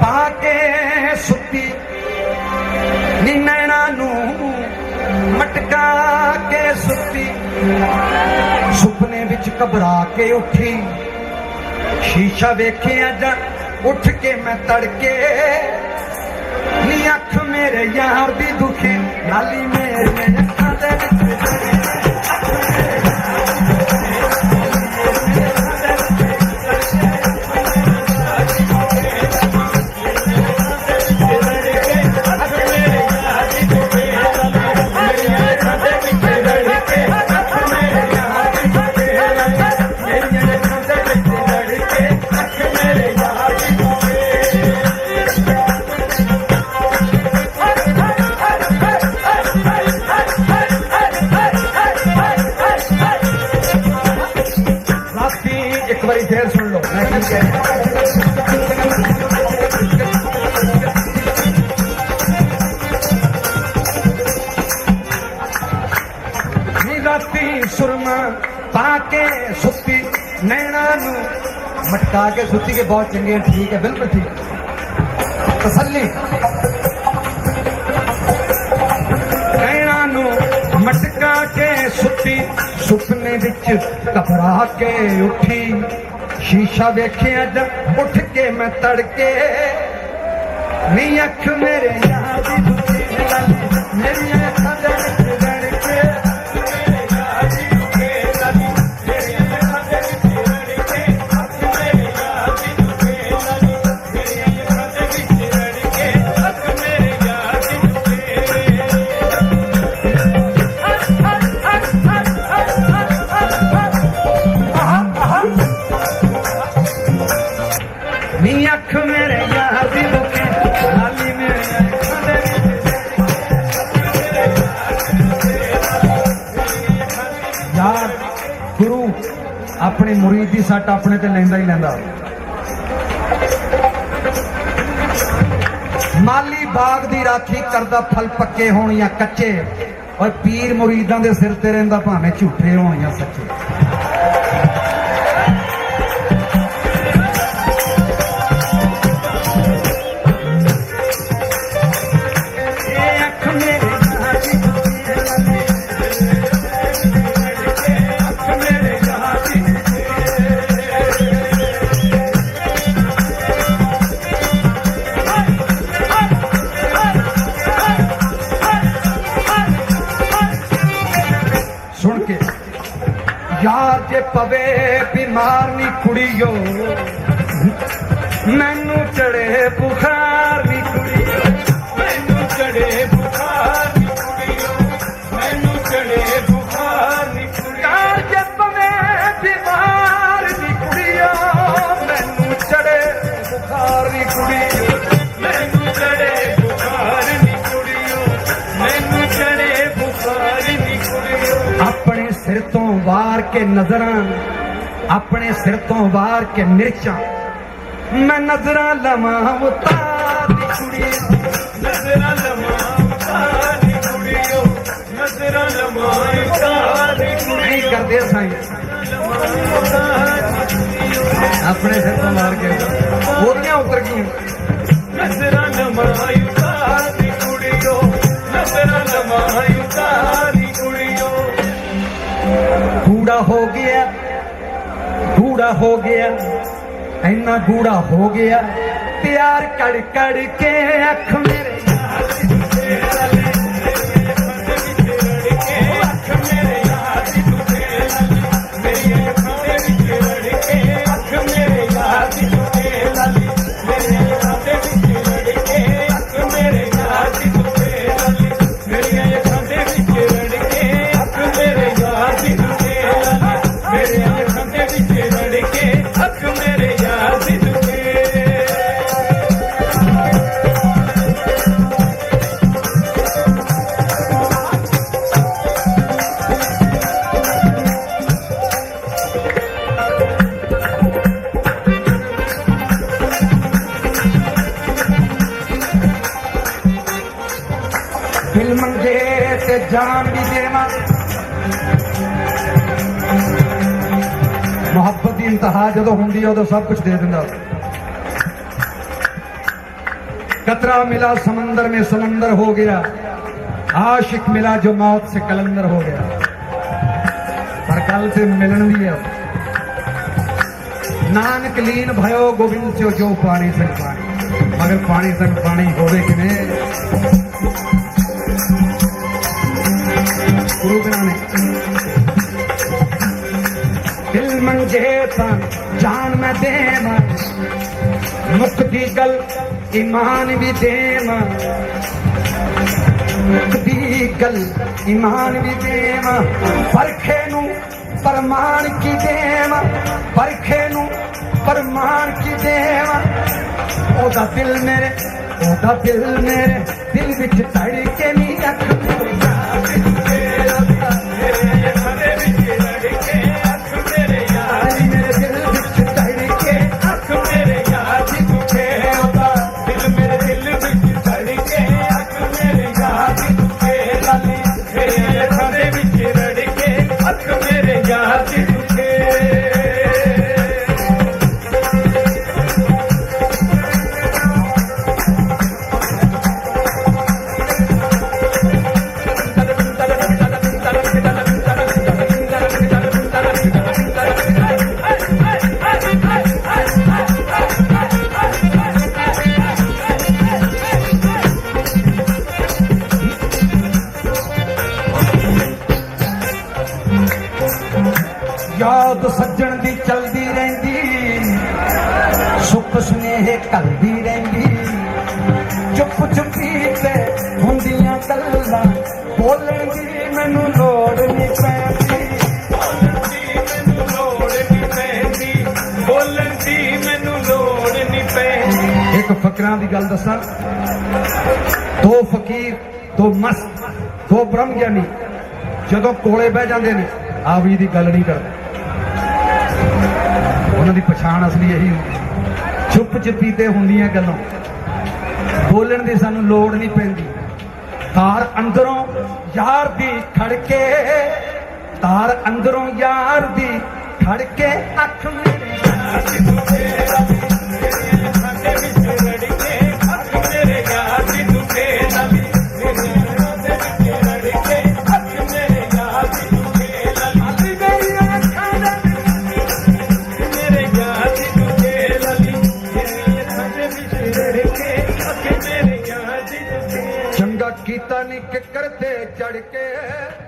ਪਾ ਕੇ ਸੁੱਤੀ। ਨੀ ਨੈਣਾ ਨੂੰ ਮਟਕਾ ਕੇ ਸੁੱਤੀ। ਸੁਪਨੇ ਵਿੱਚ ਘਬਰਾ ਕੇ ਉੱਠੀ। ਸ਼ੀਸ਼ਾ ਵੇਖਿਆ ਜਾਂ ਉੱਠ ਕੇ ਮੈਂ ਤੜਕੇ। ਨੀ ਅੱਖ ਮੇਰੇ ਯਾਰ ਦੀ ਦੁਖੀ, ਨਾਲੀ ਮੇਰੇ। ਨੈਣਾ ਨੂੰ ਮਟਕਾ ਕੇ ਸੁੱਤੀ ਕੇ ਬਹੁਤ ਚੰਗੇ ਹੈ, ਠੀਕ ਹੈ ਬਿਲਕੁਲ ਠੀਕ ਹੈ। ਤਸੱਲੀ ਨੈਣਾ ਨੂੰ ਮਟਕਾ ਕੇ ਸੁੱਤੀ ਸੁਪਨੇ ਵਿੱਚ ਘਬਰਾ ਕੇ ਉੱਠੀ ਸ਼ੀਸ਼ਾ ਵੇਖਿਆ ਜਦ ਉੱਠ ਕੇ ਮੈਂ ਤੜਕੇ ਨੀ ਅੱਖ ਮੇਰੇ ਯਾਰ ਦੀ ਦੁਖੀ ਮੇਰੀਆਂ ਅੱਖਾਂ ਨੀ ਅੱਖ ਮੇਰੇ ਯਾਰ ਦੀ ਦੁਖੀ ਲਾਲੀ ਮੇਰੇ ਅੱਖਾਂ ਦੇ ਵਿੱਚ। ਯਾਰ, ਗੁਰੂ ਆਪਣੇ ਮੁਰੀਦ ਦੀ ਸੱਟ ਆਪਣੇ ਤੇ ਲੈਂਦਾ ਹੀ ਲੈਂਦਾ। ਮਾਲੀ ਬਾਗ ਦੀ ਰਾਖੀ ਕਰਦਾ ਫਲ ਪੱਕੇ ਹੋਣ ਜਾਂ ਕੱਚੇ। ਔਰ ਪੀਰ ਮੁਰੀਦਾਂ ਦੇ ਸਿਰ ਤੇ ਰਹਿੰਦਾ ਭਾਵੇਂ ਝੂਠੇ ਹੋਣ ਜਾਂ ਸੱਚੇ। ਯਾਰ ਪਵੇ ਬਿਮਾਰ ਨੀ ਕੁੜੀਓ ਮੈਨੂੰ ਚੜੇ ਬੁਖਾਰ ਵਾਰ ਕੇ ਨਜ਼ਰਾਂ ਆਪਣੇ ਸਿਰ ਤੋਂ ਵਾਰ ਕੇ ਮਿਰਚਾਂ ਮੈਂ ਨਜ਼ਰਾਂ ਲਵਾਂ ਉਤਾਰ ਦੀ ਕੁੜੀ ਨਜ਼ਰਾਂ ਲਵਾਂ ਉਤਾਰੀ ਕੁੜੀਓ ਨਜ਼ਰਾਂ ਲਵਾਂ ਉਤਾਰੀ ਨਹੀਂ ਕਰਦੇ ਸਾਈਂ ਆਪਣੇ ਸਿਰ ਤੋਂ ਮਾਰ ਕੇ ਉਹਦੀਆਂ ਉਤਰ ਗਈਆਂ ਗੂੜਾ ਹੋ ਗਿਆ। ਇੰਨਾ ਗੂੜਾ ਹੋ ਗਿਆ। ਪਿਆਰ ਕੜ ਕੜ ਕੇ ਅੱਖ ਮੇਰੇ Canan bizlerimiz ਮੁਹੱਬਤ ਦੀ ਇੰਤਹਾ ਜਦੋਂ ਹੁੰਦੀ ਹੈ ਉਦੋਂ ਸਭ ਕੁਝ ਦੇ ਦਿੰਦਾ। ਕਤਰਾ ਮਿਲਾ ਸਮੁੰਦਰ ਮੇ ਸਮੁੰਦਰ ਹੋ ਗਿਆ। ਆਸ਼ਿਕ ਮਿਲਾ ਜੋ ਮੌਤ ਸੇ ਕਲੰਦਰ ਹੋ ਗਿਆ। ਪਰ ਕੱਲ ਤੇ ਮਿਲਣ ਦੀ ਹੈ ਨਾਨਕ ਲੀਨ ਭਇਓ ਗੋਬਿੰਦ ਚੋ ਜੋ ਪਾਣੀ ਸੰਗ ਪਾਣੀ। ਮਗਰ ਪਾਣੀ ਸੰਗ ਪਾਣੀ ਹੋਵੇ ਕਿਵੇਂ? ਦਿਲ ਮੰਜੇ ਤਾਂ ਜਾਨ ਮੈਂ ਦੇਵਾਂ। ਮੁਖ ਦੀ ਗੱਲ, ਈਮਾਨ ਵੀ ਦੇਵਾਂ। ਮੁਖ ਦੀ ਗੱਲ, ਈਮਾਨ ਵੀ ਦੇਵਾਂ। ਪਰਖੇ ਨੂੰ ਪਰਮਾਨ ਕੀ ਦੇਵਾਂ? ਪਰਖੇ ਨੂੰ ਪਰਮਾਨ ਕੀ ਦੇਵਾਂ? ਉਹਦਾ ਦਿਲ ਮੇਰੇ, ਉਹਦਾ ਦਿਲ ਮੇਰੇ, ਦਿਲ ਵਿੱਚ ਧੜ ਯਾਦ ਸੱਜਣ ਦੀ ਚਲਦੀ ਰਹਿੰਦੀ। ਸੁੱਖ ਸੁਨੇਹੇ ਕਰਦੀ ਰਹਿੰਦੀ। ਚੁੱਪ ਚੁੱਪੀ ਤੇ ਹੁੰਦੀਆਂ ਗੱਲਾਂ ਬੋਲਣ ਦੀ ਬੋਲਣ ਦੀ ਮੈਨੂੰ ਲੋੜ ਨਹੀਂ ਪੈਂਦੀ। ਇੱਕ ਫਕਰਾਂ ਦੀ ਗੱਲ ਦੱਸਾਂ। ਦੋ ਫਕੀਰ, ਦੋ ਮਸਤ, ਦੋ ਬ੍ਰਹਮ ਗਿਆਨੀ ਜਦੋਂ ਕੋਲੇ ਬਹਿ ਜਾਂਦੇ ਨੇ ਆਵੀ ਦੀ ਗੱਲ ਨਹੀਂ ਕਰਦੇ। ਉਹਨਾਂ ਦੀ ਪਛਾਣ ਅਸਲੀ ਇਹੀ ਹੁੰਦੀ ਚੁੱਪ ਚੁੱਪੀ ਤੇ ਹੁੰਦੀਆਂ ਗੱਲਾਂ। ਬੋਲਣ ਦੀ ਸਾਨੂੰ ਲੋੜ ਨਹੀਂ ਪੈਂਦੀ। ਤਾਰ ਅੰਦਰੋਂ ਯਾਰ ਦੀ ਖੜਕੇ, ਤਾਰ ਅੰਦਰੋਂ ਯਾਰ ਦੀ ਖੜਕੇ, ਅੱਖ ਮੇਰੀ ਅੱਖ